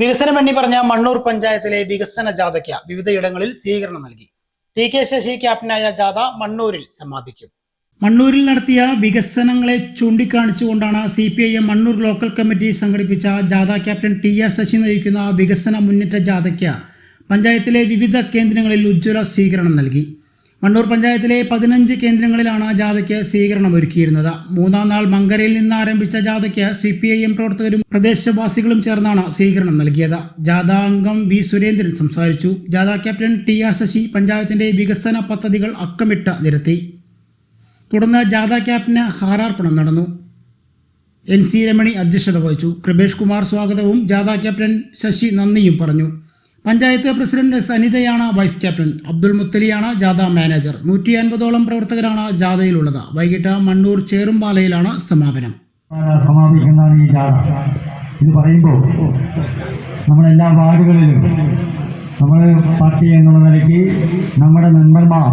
വികസനമെണ്ണി പറഞ്ഞ മണ്ണൂർ പഞ്ചായത്തിലെ വികസന ജാഥയ്ക്ക് വിവിധയിടങ്ങളിൽ സ്വീകരണം നൽകി. ടി കെ ശശി ക്യാപ്റ്റനായ ജാഥ മണ്ണൂരിൽ സമാപിക്കും. മണ്ണൂരിൽ നടത്തിയ വികസനങ്ങളെ ചൂണ്ടിക്കാണിച്ചുകൊണ്ടാണ് C P I M Mannur local committee സംഘടിപ്പിച്ച ജാഥ ക്യാപ്റ്റൻ ടി ആർ ശശി നയിക്കുന്ന വികസന മുന്നേറ്റ ജാഥയ്ക്ക് പഞ്ചായത്തിലെ വിവിധ കേന്ദ്രങ്ങളിൽ ഉജ്ജ്വല സ്വീകരണം നൽകി. മണ്ണൂർ പഞ്ചായത്തിലെ പതിനഞ്ച് കേന്ദ്രങ്ങളിലാണ് ജാഥയ്ക്ക് സ്വീകരണം ഒരുക്കിയിരുന്നത് മൂന്നാം നാൾ മങ്കരയിൽ നിന്ന് ആരംഭിച്ച ജാഥയ്ക്ക് സി പി ഐ എം പ്രവർത്തകരും പ്രദേശവാസികളും ചേർന്നാണ് സ്വീകരണം നൽകിയത്. ജാഥ അംഗം വി സുരേന്ദ്രൻ സംസാരിച്ചു. ജാഥ ക്യാപ്റ്റൻ ടി ആർ ശശി പഞ്ചായത്തിന്റെ വികസന പദ്ധതികൾ അക്കമിട്ട് നിരത്തി. തുടർന്ന് ജാഥ ക്യാപ്റ്റന് ഹാരാർപ്പണം നടന്നു. എൻ സി രമണി അധ്യക്ഷത വഹിച്ചു. കൃപേഷ് കുമാർ സ്വാഗതവും ജാഥ ക്യാപ്റ്റൻ ശശി നന്ദിയും പറഞ്ഞു. പഞ്ചായത്ത് പ്രസിഡന്റ് സനിതയാണ് വൈസ് ക്യാപ്റ്റൻ. അബ്ദുൾ മുത്തലിയാണ് ജാഥ മാനേജർ. നൂറ്റി അൻപതോളം പ്രവർത്തകരാണ് ജാഥയിലുള്ളത്. വൈകിട്ട് മണ്ണൂർ ചേറുംപാലയിലാണ് സമാപനം. സമാപിക്കുന്നതാണ് ഈ ജാഥ. ഇത് പറയുമ്പോൾ നമ്മളെല്ലാ വാർഡുകളിലും നമ്മൾ പാർട്ടി എന്നുള്ള നിലയ്ക്ക് നമ്മുടെ മെമ്പർമാർ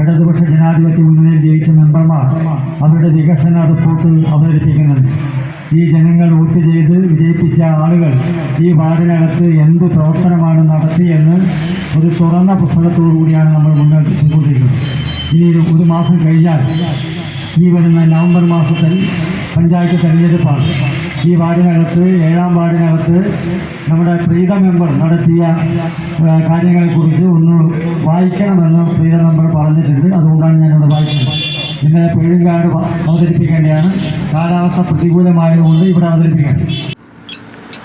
ഇടതുപക്ഷ ജനാധിപത്യ മുന്നണിയിൽ ജയിച്ച മെമ്പർമാർ അവരുടെ വികസന റിപ്പോർട്ട് അവതരിപ്പിക്കുന്നുണ്ട്. ഈ ജനങ്ങൾ വോട്ട് ചെയ്ത് വിജയിപ്പിച്ച ആളുകൾ ഈ വാർഡിനകത്ത് എന്ത് പ്രവർത്തനമാണ് നടത്തിയെന്ന് ഒരു തുറന്ന പുസ്തകത്തോടു കൂടിയാണ് നമ്മൾ മുന്നോട്ട് പോയിക്കൊണ്ടിരിക്കുന്നത്. ഇനി ഒരു- മാസം കഴിഞ്ഞാൽ ഈ വരുന്ന നവംബർ മാസത്തിൽ പഞ്ചായത്ത് തെരഞ്ഞെടുപ്പാണ്. ഈ വാർഡിനകത്ത് ഏഴാം വാർഡിനകത്ത് നമ്മുടെ പ്രീത മെമ്പർ നടത്തിയ കാര്യങ്ങളെക്കുറിച്ച് ഒന്ന് വായിക്കണമെന്ന് പ്രീത മെമ്പർ പറഞ്ഞിട്ടുണ്ട്. അതുകൊണ്ടാണ് ഞാനിവിടെ വായിക്കുന്നത് ഇന്നലെ പേഴുകാട് അവതരിപ്പിക്കേണ്ടതാണ്. കാലാവസ്ഥ പ്രതികൂലമായതുകൊണ്ട് ഇവിടെ അവതരിപ്പിക്കേണ്ടത്